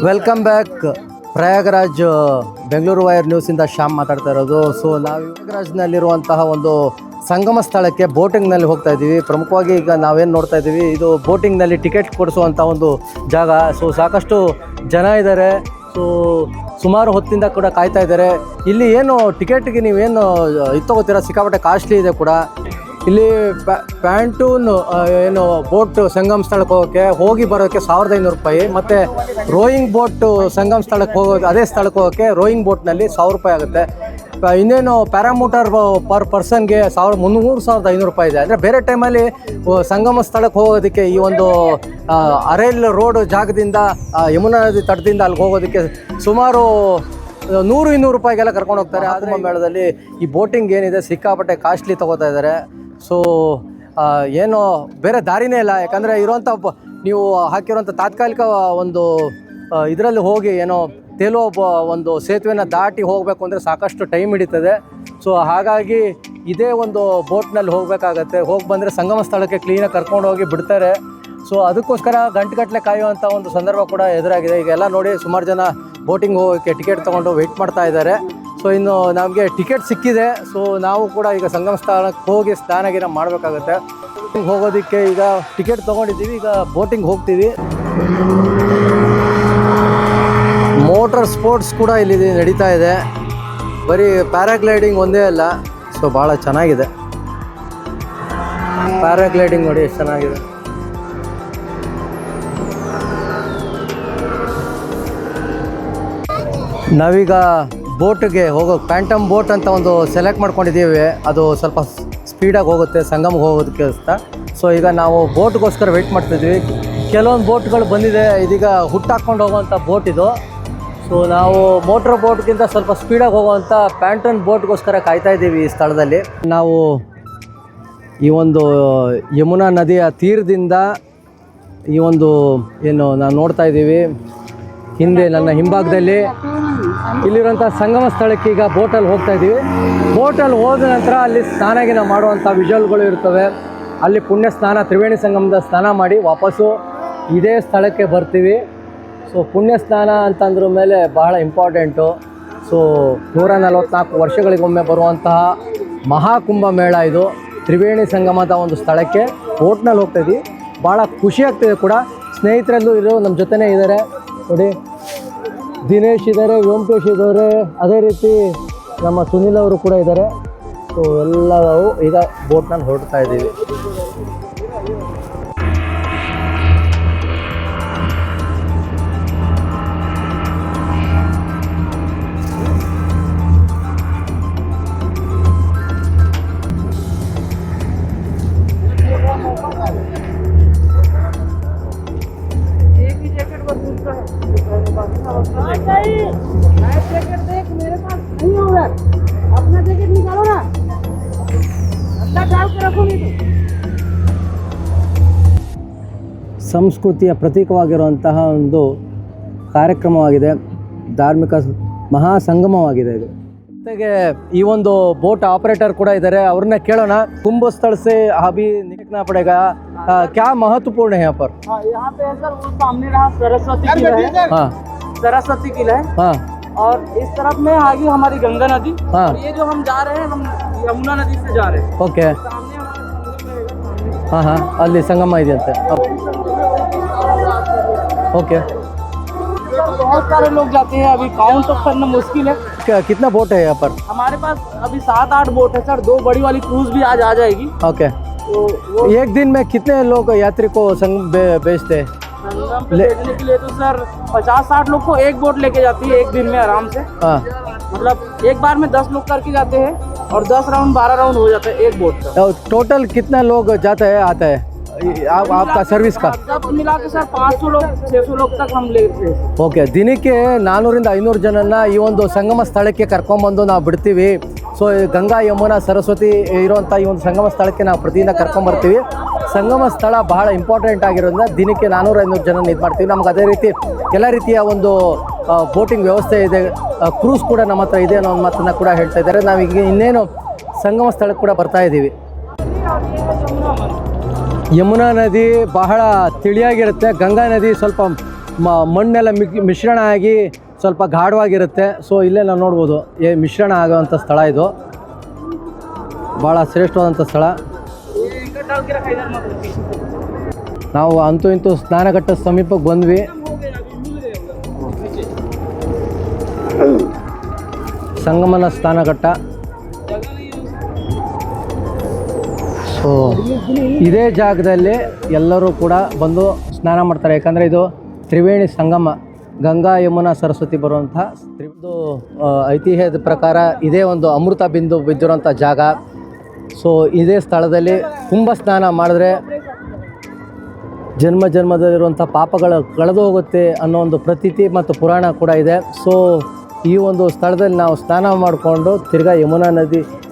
Welcome back Prayagraj, Bengaluru wire ನ್ಯೂಸಿಂದ Shyam ಮಾತಾಡ್ತಾ ಇರೋದು. So ನಾವು ಪ್ರಯಾಗರಾಜ್ನಲ್ಲಿರುವಂತಹ ಒಂದು ಸಂಗಮ ಸ್ಥಳಕ್ಕೆ ಬೋಟಿಂಗ್ನಲ್ಲಿ ಹೋಗ್ತಾ ಇದ್ದೀವಿ. ಪ್ರಮುಖವಾಗಿ ಈಗ ನಾವೇನು ನೋಡ್ತಾ ಇದ್ದೀವಿ, ಇದು ಬೋಟಿಂಗ್ನಲ್ಲಿ ಟಿಕೆಟ್ ಕೊಡಿಸುವಂಥ ಒಂದು ಜಾಗ. ಸೊ ಸಾಕಷ್ಟು ಜನ ಇದ್ದಾರೆ ಸೊ ಸುಮಾರು ಹೊತ್ತಿಂದ ಕೂಡ ಕಾಯ್ತಾ ಇದ್ದಾರೆ ಇಲ್ಲಿ ಏನು ಟಿಕೆಟ್ಗೆ ನೀವೇನು ಇದು ತಗೋತೀರಾ? ಸಿಕ್ಕಾಪಟ್ಟೆ ಕಾಸ್ಟ್ಲಿ ಇದೆ ಕೂಡ. ಇಲ್ಲಿ ಪ್ಯಾ- ಪ್ಯಾಂಟೂನ್ ಏನು ಬೋಟ್ ಸಂಗಮ್ ಸ್ಥಳಕ್ಕೆ ಹೋಗೋಕ್ಕೆ ಹೋಗಿ ಬರೋಕ್ಕೆ ಸಾವಿರದ ಐನೂರು ರೂಪಾಯಿ, ಮತ್ತು ರೋಯಿಂಗ್ ಬೋಟ್ ಸಂಗಮ್ ಸ್ಥಳಕ್ಕೆ ಹೋಗೋದು ಅದೇ ಸ್ಥಳಕ್ಕೆ ಹೋಗೋಕ್ಕೆ ರೋಯಿಂಗ್ ಬೋಟ್ನಲ್ಲಿ ಸಾವಿರ ರೂಪಾಯಿ ಆಗುತ್ತೆ. ಇನ್ನೇನು ಪ್ಯಾರಾಮೋಟರ್ ಪರ್ ಪರ್ಸನ್ಗೆ ಸಾವಿರ, ಮುನ್ನೂರು ಸಾವಿರದ ಐನೂರು ರೂಪಾಯಿ ಇದೆ. ಅಂದರೆ ಬೇರೆ ಟೈಮಲ್ಲಿ ಸಂಗಮ ಸ್ಥಳಕ್ಕೆ ಹೋಗೋದಕ್ಕೆ ಈ ಒಂದು ಅರೈಲ್ ರೋಡ್ ಜಾಗದಿಂದ ಯಮುನಾ ನದಿ ತಟದಿಂದ ಅಲ್ಲಿಗೆ ಹೋಗೋದಕ್ಕೆ ಸುಮಾರು ನೂರು ಇನ್ನೂರು ರೂಪಾಯಿಗೆಲ್ಲ ಕರ್ಕೊಂಡು ಹೋಗ್ತಾರೆ. ಆದ್ರೆ ಮೇಳದಲ್ಲಿ ಈ ಬೋಟಿಂಗ್ ಏನಿದೆ, ಸಿಕ್ಕಾಪಟ್ಟೆ ಕಾಸ್ಟ್ಲಿ ತಗೋತಾ ಇದ್ದಾರೆ. ಸೊ ಏನು ಬೇರೆ ದಾರಿನೇ ಇಲ್ಲ. ಯಾಕಂದರೆ ಇರುವಂಥ ನೀವು ಹಾಕಿರುವಂಥ ತಾತ್ಕಾಲಿಕ ಒಂದು ಇದರಲ್ಲಿ ಹೋಗಿ ಏನೋ ತೇಲೋ ಒಂದು ಸೇತುವೆನ ದಾಟಿ ಹೋಗಬೇಕು ಅಂದರೆ ಸಾಕಷ್ಟು ಟೈಮ್ ಹಿಡಿತದೆ. ಸೊ ಹಾಗಾಗಿ ಇದೇ ಒಂದು ಬೋಟ್ನಲ್ಲಿ ಹೋಗಬೇಕಾಗತ್ತೆ. ಹೋಗಿ ಬಂದರೆ ಸಂಗಮ ಸ್ಥಳಕ್ಕೆ ಕ್ಲೀನಾಗಿ ಕರ್ಕೊಂಡು ಹೋಗಿ ಬಿಡ್ತಾರೆ. ಸೊ ಅದಕ್ಕೋಸ್ಕರ ಗಂಟೆಗಟ್ಟಲೆ ಕಾಯುವಂಥ ಒಂದು ಸಂದರ್ಭ ಕೂಡ ಎದುರಾಗಿದೆ. ಈಗೆಲ್ಲ ನೋಡಿ ಸುಮಾರು ಜನ ಬೋಟಿಂಗ್ ಹೋಗೋಕ್ಕೆ ಟಿಕೆಟ್ ತೊಗೊಂಡು ವೆಯ್ಟ್ ಮಾಡ್ತಾ ಇದ್ದಾರೆ. ಸೊ ಇನ್ನು ನಮಗೆ ಟಿಕೆಟ್ ಸಿಕ್ಕಿದೆ. ಸೊ ನಾವು ಕೂಡ ಈಗ ಸಂಗಮ ಸ್ಥಾನಕ್ಕೆ ಹೋಗಿ ಸ್ನಾನಗಿನ ಮಾಡಬೇಕಾಗುತ್ತೆ. ಹೋಗೋದಕ್ಕೆ ಈಗ ಟಿಕೆಟ್ ತೊಗೊಂಡಿದ್ದೀವಿ. ಈಗ ಬೋಟಿಂಗ್ ಹೋಗ್ತೀವಿ. ಮೋಟರ್ ಸ್ಪೋರ್ಟ್ಸ್ ಕೂಡ ಇಲ್ಲಿ ನಡೀತಾ ಇದೆ. ಬರೀ ಪ್ಯಾರಾಗ್ಲೈಡಿಂಗ್ ಒಂದೇ ಅಲ್ಲ. ಸೊ ಭಾಳ ಚೆನ್ನಾಗಿದೆ. ಪ್ಯಾರಾಗ್ಲೈಡಿಂಗ್ ನೋಡಿ ಎಷ್ಟು ಚೆನ್ನಾಗಿದೆ. ನಾವೀಗ ಬೋಟ್ಗೆ ಹೋಗೋ ಪ್ಯಾಂಟಮ್ ಬೋಟ್ ಅಂತ ಒಂದು ಸೆಲೆಕ್ಟ್ ಮಾಡ್ಕೊಂಡಿದ್ದೀವಿ. ಅದು ಸ್ವಲ್ಪ ಸ್ಪೀಡಾಗಿ ಹೋಗುತ್ತೆ ಸಂಗಮ್ಗೆ ಹೋಗೋದಕ್ಕೆ ಅಂತ ಸೊ ಈಗ ನಾವು ಬೋಟ್ಗೋಸ್ಕರ ವೆಯ್ಟ್ ಮಾಡ್ತಿದ್ವಿ. ಕೆಲವೊಂದು ಬೋಟ್ಗಳು ಬಂದಿದೆ. ಇದೀಗ ಹುಟ್ಟಾಕ್ಕೊಂಡು ಹೋಗುವಂಥ ಬೋಟ್ ಇದು. ಸೊ ನಾವು ಮೋಟ್ರ್ ಬೋಟ್ಗಿಂತ ಸ್ವಲ್ಪ ಸ್ಪೀಡಾಗಿ ಹೋಗುವಂಥ ಪ್ಯಾಂಟನ್ ಬೋಟ್ಗೋಸ್ಕರ ಕಾಯ್ತಾ ಇದ್ದೀವಿ ಈ ಸ್ಥಳದಲ್ಲಿ. ನಾವು ಈ ಒಂದು ಯಮುನಾ ನದಿಯ ತೀರದಿಂದ ಈ ಒಂದು, ಏನು ನಾವು ನೋಡ್ತಾ ಇದ್ದೀವಿ. ಹಿಂದೆ ನನ್ನ ಹಿಂಭಾಗದಲ್ಲಿ ಇಲ್ಲಿರುವಂಥ ಸಂಗಮ ಸ್ಥಳಕ್ಕೆ ಈಗ ಬೋಟಲ್ಲಿ ಹೋಗ್ತಾ ಇದ್ದೀವಿ. ಬೋಟಲ್ಲಿ ಹೋದ ನಂತರ ಅಲ್ಲಿ ಸ್ನಾನಗಿನ ಮಾಡುವಂಥ ವಿಜುವಲ್ಗಳು ಇರ್ತವೆ. ಅಲ್ಲಿ ಪುಣ್ಯ ಸ್ನಾನ, ತ್ರಿವೇಣಿ ಸಂಗಮದ ಸ್ನಾನ ಮಾಡಿ ವಾಪಸ್ಸು ಇದೇ ಸ್ಥಳಕ್ಕೆ ಬರ್ತೀವಿ. ಸೊ ಪುಣ್ಯ ಸ್ನಾನ ಅಂತಂದ್ರ ಮೇಲೆ ಬಹಳ ಇಂಪಾರ್ಟೆಂಟು ಸೊ ನೂರ ನಲವತ್ತ್ನಾಲ್ಕು ವರ್ಷಗಳಿಗೊಮ್ಮೆ ಬರುವಂತಹ ಮಹಾಕುಂಭ ಮೇಳ ಇದು. ತ್ರಿವೇಣಿ ಸಂಗಮದ ಒಂದು ಸ್ಥಳಕ್ಕೆ ಬೋಟ್ನಲ್ಲಿ ಹೋಗ್ತಾ ಇದ್ದೀವಿ. ಭಾಳ ಖುಷಿ ಆಗ್ತಿದೆ ಕೂಡ. ಸ್ನೇಹಿತರಲ್ಲೂ ಇರೋ ನಮ್ಮ ಜೊತೆನೇ ಇದ್ದಾರೆ. ನೋಡಿ. ದಿನೇಶ್ ಇದ್ದಾರೆ ವ್ಯೋಮಕೇಶ್ ಇದ್ದಾರೆ ಅದೇ ರೀತಿ ನಮ್ಮ ಸುನಿಲ್ ಅವರು ಕೂಡ ಇದ್ದಾರೆ ಸೊ ನಾವು ಈಗ ಬೋಟ್ನಲ್ಲಿ ಹೊರಡ್ತಾ ಇದ್ದೀವಿ. ಸಂಸ್ಕೃತಿಯ ಪ್ರತೀಕವಾಗಿರುವಂತಹ ಒಂದು ಕಾರ್ಯಕ್ರಮವಾಗಿದೆ ಧಾರ್ಮಿಕ ಸ- ಮಹಾ ಸಂಗಮವಾಗಿದೆ ಇದು ಜೊತೆಗೆ ಈ ಒಂದು ಬೋಟ್ ಆಪರೇಟರ್ ಕೂಡ ಇದ್ದಾರೆ ಅವ್ರನ್ನ ಕೇಳೋಣ ಕುಂಭ ಸ್ಥಳ से अभी निकलना पड़ेगा आ, क्या महत्वपूर्ण है यहाँ पर हाँ यहाँ पे है सर वो सामने रहा सरस्वती किला है हाँ सरस्वती किला है हाँ और इस तरफ में आगे हमारी गंगा नदी हाँ। और ये जो हम जा रहे हैं हम यमुना नदी से जा रहे हैं ಓಕೆ सामने हमारा संगम रहेगा सामने ಹಾಂ ಹಾಂ ओके बहुत सारे लोग जाते हैं अभी काउंट तो करना मुश्किल है। क्या कितना बोट है यहाँ पर? हमारे पास अभी सात आठ बोट है सर। दो बड़ी वाली क्रूज भी आज आ जाएगी। ओके तो एक दिन में कितने लोग यात्री को संग बेचते हैं? भेजने के लिए तो सर पचास साठ लोग को एक बोट लेके जाती है एक दिन में आराम से। हाँ। मतलब एक बार में दस लोग करके जाते हैं और दस राउंड बारह राउंड हो जाता है एक बोट का। तो टोटल कितना लोग जाता है आता है? आप, आपका सर्विस का सब मिला के सर पाँच सौ लोग छः सौ लोग तक हम लेते हैं ಓಕೆ ದಿನಕ್ಕೆ ನಾನ್ನೂರಿಂದ ಐನೂರು ಜನನ ಈ ಒಂದು ಸಂಗಮ ಸ್ಥಳಕ್ಕೆ ಕರ್ಕೊಂಬಂದು ನಾವು ಬಿಡ್ತೀವಿ ಸೊ ಈ ಗಂಗಾ ಯಮುನಾ ಸರಸ್ವತಿ ಇರುವಂಥ ಈ ಒಂದು ಸಂಗಮ ಸ್ಥಳಕ್ಕೆ ನಾವು ಪ್ರತಿದಿನ ಕರ್ಕೊಂಬರ್ತೀವಿ ಸಂಗಮ ಸ್ಥಳ ಬಹಳ ಇಂಪಾರ್ಟೆಂಟ್ ಆಗಿರೋದ್ರಿಂದ ದಿನಕ್ಕೆ ನಾನ್ನೂರ ಐನೂರು ಜನ ಇದು ಮಾಡ್ತೀವಿ ನಮ್ಗೆ ಅದೇ ರೀತಿ ಎಲ್ಲ ರೀತಿಯ ಒಂದು ಬೋಟಿಂಗ್ ವ್ಯವಸ್ಥೆ ಇದೆ ಕ್ರೂಸ್ ಕೂಡ ನಮ್ಮ ಹತ್ರ ಇದೆ ಅನ್ನೋ ಒಂದು ಮಾತನ್ನು ಕೂಡ ಹೇಳ್ತಾ ಇದ್ದಾರೆ ನಾವೀಗ ಇನ್ನೇನು ಸಂಗಮ ಸ್ಥಳಕ್ಕೆ ಕೂಡ ಬರ್ತಾ ಇದ್ದೀವಿ ಯಮುನಾ ನದಿ ಬಹಳ ತಿಳಿಯಾಗಿರುತ್ತೆ. ಗಂಗಾ ನದಿ ಸ್ವಲ್ಪ ಮಣ್ಣೆಲ್ಲ ಮಿಶ್ರಣ ಆಗಿ ಸ್ವಲ್ಪ ಗಾಢವಾಗಿರುತ್ತೆ. ಸೊ ಇಲ್ಲೇ ನಾವು ನೋಡ್ಬೋದು. ಏ, ಮಿಶ್ರಣ ಆಗೋವಂಥ ಸ್ಥಳ ಇದು. ಭಾಳ ಶ್ರೇಷ್ಠವಾದಂಥ ಸ್ಥಳ. ನಾವು ಅಂತೂ ಇಂತೂ ಸ್ನಾನಘಟ್ಟ ಸಮೀಪಕ್ಕೆ ಬಂದ್ವಿ. ಸಂಗಮನ ಸ್ನಾನಘಟ್ಟ. ಇದೇ ಜಾಗದಲ್ಲಿ ಎಲ್ಲರೂ ಕೂಡ ಬಂದು ಸ್ನಾನ ಮಾಡ್ತಾರೆ. ಯಾಕಂದರೆ ಇದು ತ್ರಿವೇಣಿ ಸಂಗಮ, ಗಂಗಾ ಯಮುನಾ ಸರಸ್ವತಿ ಬರುವಂಥ ಐತಿಹ್ಯದ ಪ್ರಕಾರ ಇದೇ ಒಂದು ಅಮೃತ ಬಿಂದು ಬಿದ್ದಿರುವಂಥ ಜಾಗ. ಸೊ, ಇದೇ ಸ್ಥಳದಲ್ಲಿ ಕುಂಭ ಸ್ನಾನ ಮಾಡಿದ್ರೆ ಜನ್ಮ ಜನ್ಮದಲ್ಲಿರುವಂಥ ಪಾಪಗಳು ಕಳೆದು ಹೋಗುತ್ತೆ ಅನ್ನೋ ಒಂದು ಪ್ರತೀತಿ ಮತ್ತು ಪುರಾಣ ಕೂಡ ಇದೆ. ಸೊ, ಈ ಒಂದು ಸ್ಥಳದಲ್ಲಿ ನಾವು ಸ್ನಾನ ಮಾಡಿಕೊಂಡು ತಿರ್ಗಾ ಯಮುನಾ ನದಿ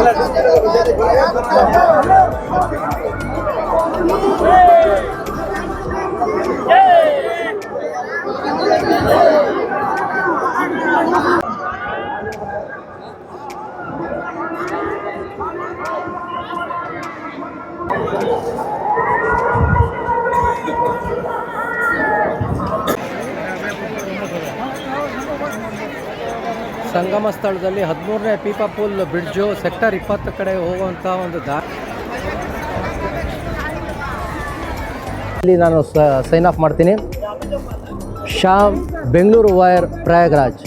Gracias. ಸಂಗಮ ಸ್ಥಳದಲ್ಲಿ ಹದಿಮೂರನೇ ಪೀಪಾ ಪೂಲ್ ಬ್ರಿಡ್ಜು ಸೆಕ್ಟರ್ ಇಪ್ಪತ್ತು ಕಡೆ ಹೋಗುವಂಥ ಒಂದು ದಾ ಇಲ್ಲಿ ನಾನು ಸೈನ್ ಆಫ್ ಮಾಡ್ತೀನಿ. ಶ್ಯಾಮ್ ಬೆಂಗಳೂರು ವೈರ್ ಪ್ರಯಾಗ್ರಾಜ್.